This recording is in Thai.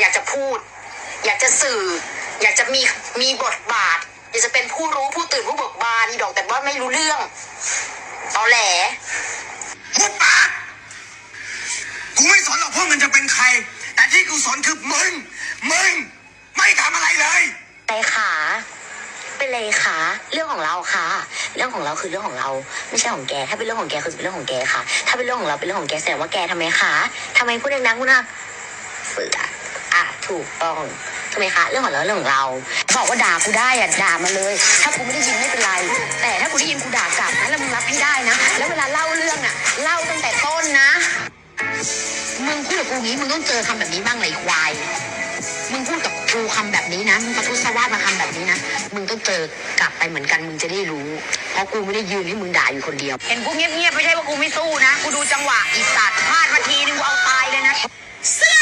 อยากจะพูด อยากจะสื่อ อยากจะมีมีบทบาท อยากจะเป็นผู้รู้ผู้ตื่นผู้เบิกบานนี่ดอกแต่ว่าไม่รู้เรื่องตอแหลหุบปากกูไม่สนหรอกพวกมันจะเป็นใคร แต่ที่กูสนคือมึง มึง ไม่ทำอะไรเลยเลขาเป็นเลขาเรื่องของเราค่ะ เรื่องของเราคือเรื่องของเรา ไม่ใช่ของแก ถ้าเป็นเรื่องของแกคือเป็นเรื่องของแกค่ะ ถ้าเป็นเรื่องของเราเป็นเรื่องของแกแสดงว่าแกทำไมคะทำไมพูดดังๆพูดนะเสือ อะถูกต้องทำไมคะเรื่องของเราเรื่องของเราบอกว่าด่ากูได้อะด่ามาเลย ถ้ากูไม่ได้ยินไม่เป็นไร แต่ถ้ากูได้ยินกูด่ากลับนะแล้วมึงรับให้ได้นะ แล้วเวลาเล่าเรื่องอะเล่าตั้งแต่ต้นนะ มึงพูดกับกูงี้มึงต้องเจอคำแบบนี้บ้างเลควาย มึงพูดกับกูคำแบบนี้นะมึงประทุษร้ายมาคำแบบนี้นะมึงต้องเจอกลับไปเหมือนกันมึงจะได้รู้ เพราะกูไม่ได้ยืนให้มึงด่าอยู่คนเดียว เห็นกูเงียบๆไม่ใช่ว่ากูไม่สู้นะ กูดูจังหวะอีสัตว์พลาดมาทีนึงกูเอาตายเลยนะ เสื้อ